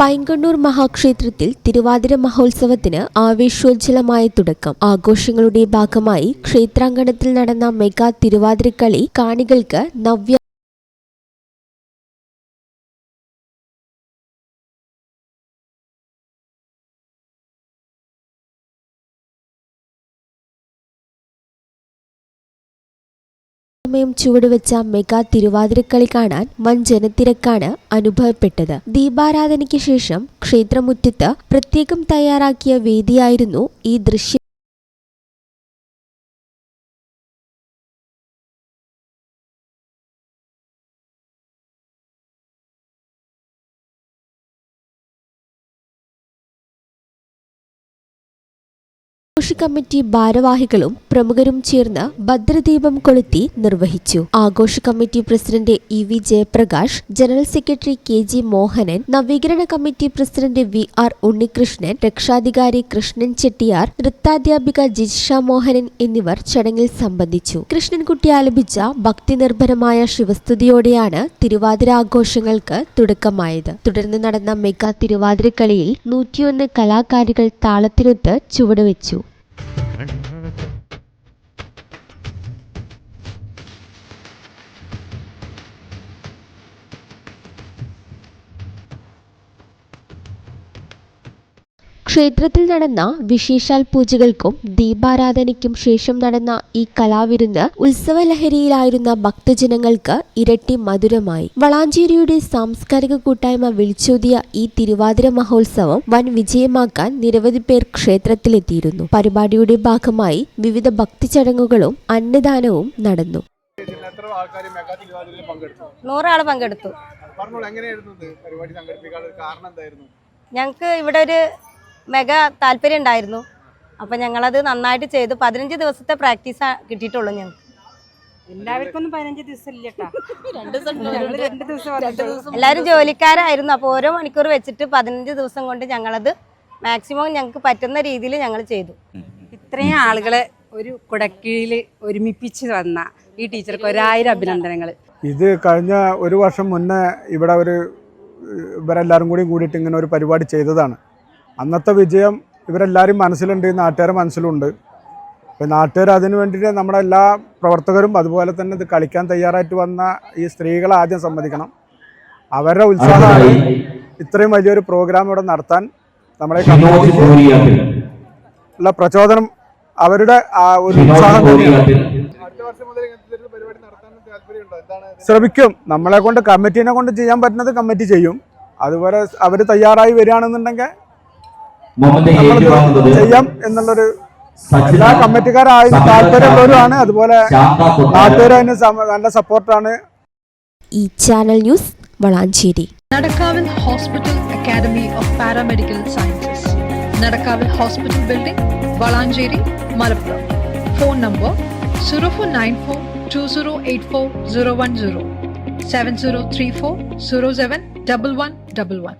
പൈങ്കണ്ണൂർ മഹാക്ഷേത്രത്തിൽ തിരുവാതിര മഹോത്സവത്തിന് ആവേശോജ്ജലമായ തുടക്കം. ആഘോഷങ്ങളുടെ ഭാഗമായി ക്ഷേത്രാങ്കണത്തിൽ നടന്ന മെഗാ തിരുവാതിരക്കളി കാണികൾക്ക് നവ്യ സമയം ചുവടുവെച്ച മെഗാ തിരുവാതിരക്കളി കാണാൻ വൻ ജനത്തിരക്കാണ് അനുഭവപ്പെട്ടത്. ദീപാരാധനയ്ക്ക് ശേഷം ക്ഷേത്രമുറ്റത്ത് പ്രത്യേകം തയ്യാറാക്കിയ വേദിയായിരുന്നു ഈ ദൃശ്യ ആഘോഷ കമ്മിറ്റി ഭാരവാഹികളും പ്രമുഖരും ചേർന്ന് ഭദ്രദീപം കൊളുത്തി നിർവഹിച്ചു. ആഘോഷ committee president E V Jayaprakash general secretary K G Mohanan നവീകരണ committee president V R Unnikrishnan രക്ഷാധികാരി കൃഷ്ണൻ ചെട്ടിയാർ നൃത്താധ്യാപിക ജിജിഷ മോഹനൻ എന്നിവർ ചടങ്ങിൽ സംബന്ധിച്ചു. കൃഷ്ണൻകുട്ടി ആലപിച്ച ഭക്തി നിർഭരമായ ശിവസ്തുതിയോടെയാണ് തിരുവാതിര ആഘോഷങ്ങൾക്ക് തുടക്കമായത്. തുടർന്ന് നടന്ന മെഗാ തിരുവാതിരക്കളിയിൽ നൂറ്റിയൊന്ന് കലാകാരികൾ താളത്തിനൊത്ത് ചുവടുവെച്ചു. ക്ഷേത്രത്തിൽ നടന്ന വിശേഷാൽ പൂജകൾക്കും ദീപാരാധനയ്ക്കും ശേഷം നടന്ന ഈ കലാവിരുന്ന് ഉത്സവലഹരിയിലായിരുന്ന ഭക്തജനങ്ങൾക്ക് ഇരട്ടി മധുരമായി. വളാഞ്ചേരിയുടെ സാംസ്കാരിക കൂട്ടായ്മ വിളിച്ചോതിയ ഈ തിരുവാതിര മഹോത്സവം വൻ വിജയമാക്കാൻ നിരവധി പേർ ക്ഷേത്രത്തിലെത്തിയിരുന്നു. പരിപാടിയുടെ ഭാഗമായി വിവിധ ഭക്തി ചടങ്ങുകളും അന്നദാനവും നടന്നു. നൂറാൾ പങ്കെടുത്തു. നൂറാൾ എങ്ങനെയായിരുന്നു പരിപാടി സംഘടിപ്പിക്കാനുള്ള കാരണം എന്തായിരുന്നു? ഞങ്ങൾക്ക് ഇവിടെ ഒരു മെഗാ താല്പര്യം ഉണ്ടായിരുന്നു. അപ്പം ഞങ്ങളത് നന്നായിട്ട് ചെയ്തു. പതിനഞ്ച് ദിവസത്തെ പ്രാക്ടീസ് കിട്ടിയിട്ടുള്ളൂ ഞങ്ങൾക്ക് പതിനഞ്ച് ദിവസം ഇല്ലട്ടാ. ഞങ്ങൾ രണ്ട് ദിവസം വന്നിട്ടുള്ളൂ. എല്ലാവരും ജോലിക്കാരായിരുന്നു. അപ്പോൾ ഓരോ മണിക്കൂർ വെച്ചിട്ട് പതിനഞ്ച് ദിവസം കൊണ്ട് ഞങ്ങളത് മാക്സിമം ഞങ്ങൾക്ക് പറ്റുന്ന രീതിയിൽ ഞങ്ങൾ ചെയ്തു. ഇത്രയും ആളുകളെ ഒരു കുടക്കീഴിൽ ഒരുമിപ്പിച്ച് വന്ന ഈ ടീച്ചർക്ക് ഒരായിരം അഭിനന്ദനങ്ങൾ ഇത് കഴിഞ്ഞ ഒരു വർഷം മുന്നേ ഇവിടെ ഒരു ഇവരെല്ലാവരും കൂടി കൂടിയിട്ട് ഇങ്ങനെ ഒരു പരിപാടി ചെയ്തതാണ്. അന്നത്തെ വിജയം ഇവരെല്ലാവരും മനസ്സിലുണ്ട് നാട്ടുകാരെ മനസ്സിലുണ്ട്. അപ്പോൾ നാട്ടുകാർ അതിന് വേണ്ടിയിട്ട് നമ്മുടെ എല്ലാ പ്രവർത്തകരും അതുപോലെ തന്നെ ഇത് കളിക്കാൻ തയ്യാറായിട്ട് വന്ന ഈ സ്ത്രീകളെ ആദ്യം സമ്മതിക്കണം. അവരുടെ ഉത്സാഹമാണ് ഇത്രയും വലിയൊരു പ്രോഗ്രാം ഇവിടെ നടത്താൻ നമ്മളെ ഉള്ള പ്രചോദനം അവരുടെ ആ ഒരു ഉത്സാഹം ശ്രമിക്കും. നമ്മളെ കൊണ്ട് കമ്മിറ്റീനെ കൊണ്ട് ചെയ്യാൻ പറ്റുന്നത് കമ്മിറ്റി ചെയ്യും. അതുപോലെ അവർ തയ്യാറായി വരികയാണെന്നുണ്ടെങ്കിൽ വാങ്ങുന്നത് ചെയ്യാം എന്നുള്ളൊരു കമ്മിറ്റിക്കാരായ താല്പര്യമുള്ളവരാണ് അതുപോലെ അതിന് നല്ല സപ്പോർട്ടാണ് ഈ channel news Valanchery. Nadakkavil hospital academy of paramedical sciences Nadakkavil hospital building Valanchery Malappuram. Phone number zero four nine four two zero eight four zero one zero seven zero three four zero seven double one double one